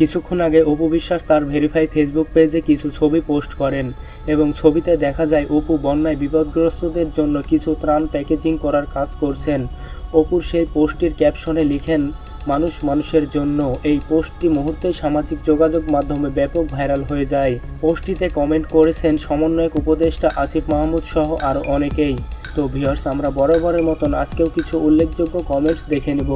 কিছুক্ষণ আগে অপু বিশ্বাস তার ভেরিফাই ফেসবুক পেজে কিছু ছবি পোস্ট করেন এবং ছবিতে দেখা যায় অপু বন্যায় বিপদগ্রস্তদের জন্য কিছু ত্রাণ প্যাকেজিং করার কাজ করছেন। অপুর সেই পোস্টটির ক্যাপশনে লিখেন, মানুষ মানুষের জন্য। এই পোস্টটি মুহূর্তেই সামাজিক যোগাযোগ মাধ্যমে ব্যাপক ভাইরাল হয়ে যায়। পোস্টটিতে কমেন্ট করেছেন সমন্বয়ক উপদেষ্টা আসিফ মাহমুদ সহ আরও অনেকেই। তো ভিউয়ার্স আমরা বরাবরের মতন আজকেও কিছু উল্লেখযোগ্য কমেন্টস দেখে নেব।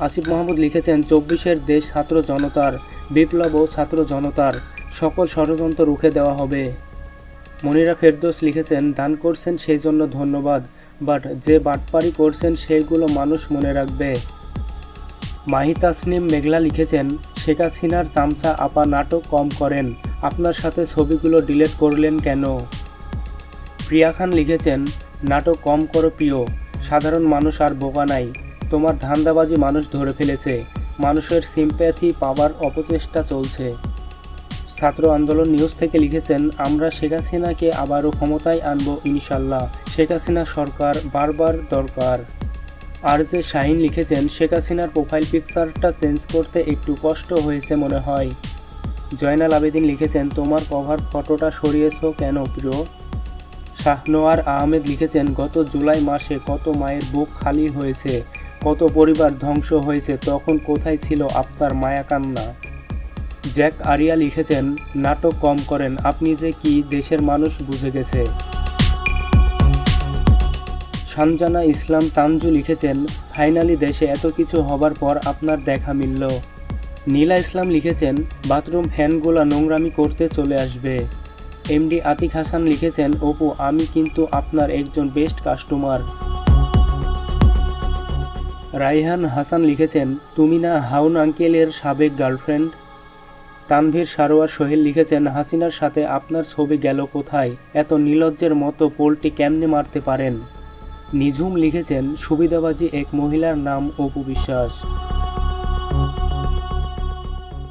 আসিফ মাহমুদ লিখেছেন, চব্বিশের দেশ ছাত্র জনতার, বিপ্লব ও ছাত্র জনতার, সকল ষড়যন্ত্র রুখে দেওয়া হবে। মনিরা ফেরদোস লিখেছেন, দান করছেন সেই জন্য ধন্যবাদ, বাট যে বাটপারি করছেন সেইগুলো মানুষ মনে রাখবে। মাহি তাসনিম মেঘলা লিখেছেন, শেখ হাসিনার চামচা আপা নাটক কম করেন, আপনার সাথে ছবিগুলো ডিলিট করলেন কেন? প্রিয়া খান লিখেছেন, নাটক কম করো প্রিয়, সাধারণ মানুষ আর বোকা নাই। তোমার ধান্দাবাজি মানুষ ধরে ফেলেছে। মানুষের সিম্প্যাথি পাওয়ার অপচেষ্টা চলছে। ছাত্র আন্দোলন নিউজ থেকে লিখেছেন, আমরা শেখ হাসিনাকে আবারও ক্ষমতায় আনব ইনশাল্লাহ। শেখ হাসিনা সরকার বারবার দরকার। আর যে শাহিন লিখেছেন, শেখ হাসিনার প্রোফাইল পিকচারটা চেঞ্জ করতে একটু কষ্ট হয়েছে মনে হয়। জয়নাল আবেদিন লিখেছেন, তোমার কভার ফটোটা সরিয়েছো কেন প্রিয়? শাহনোয়ার আহমেদ লিখেছেন, গত জুলাই মাসে কত মায়ের বুক খালি হয়েছে। কত পরিবার ধ্বংস হয়েছে, তখন কোথায় ছিল আপনার মায়া কান্না জ্যাক আরিয়া লিখেছেন, নাটক কম করেন, আপনি যে কি দেশের মানুষ বুঝে গেছে। সানজানা ইসলাম তানজু লিখেছেন, ফাইনালি দেশে এত কিছু হবার পর আপনার দেখা মিলল। নীলা ইসলাম লিখেছেন, বাথরুম ফ্যানগুলা নোংরামি করতে চলে আসবে। এমডি আতিক হাসান লিখেছেন, অপু, আমি কিন্তু আপনার একজন বেস্ট কাস্টমার। রাইহান হাসান লিখেছেন, তুমি না হাউন আঙ্কেলের সাবেক গার্লফ্রেন্ড? তানভীর সারোয়ার সোহেল লিখেছেন, হাসিনার সাথে আপনার ছবি গেল কোথায়? এত নীলজ্জের মতো পোলটি কেমনে মারতে পারেন? নিঝুম লিখেছেন, সুবিধাবাজি এক মহিলার নাম অপু বিশ্বাস।